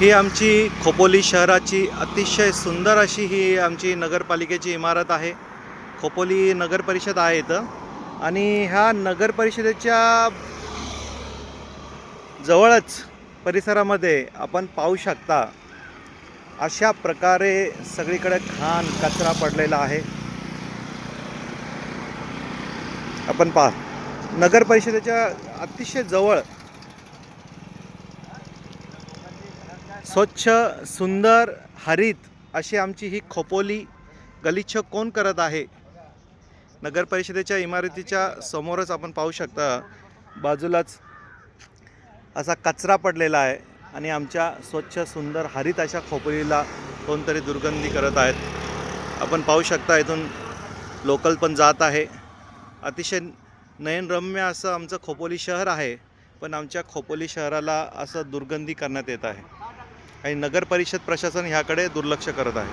ही आमची खोपोली शहराची अतिशय सुंदर अशी ही आमची नगरपालिकेची इमारत आहे. खोपोली नगर परिषद आहे इथं. आणि ह्या नगर परिषदेच्या जवळच परिसरामध्ये आपण पाहू शकता अशा प्रकारे सगळीकडे घाण कचरा पडलेला आहे. आपण पहा. नगर परिषदेच्या अतिशय जवळ स्वच्छ सुंदर हरित अशी आमची ही खोपोली गलिच्छ कोण करत आहे? नगर परिषदेच्या इमारतीच्या समोरच आपण पाहू शकता बाजूलाच असा कचरा पडलेला आहे आणि आमच्या स्वच्छ सुंदर हरित अशा खोपोलीला कोणतरी दुर्गंधी करत आहेत. आपण पाहू शकता इथून लोकल पण जात आहे. अतिशय नयनरम्य असं आमचं खोपोली शहर आहे पण आमच्या खोपोली शहराला असं दुर्गंधी करण्यात येत आहे. आणि नगर परिषद प्रशासन ह्याकडे दुर्लक्ष करत आहे.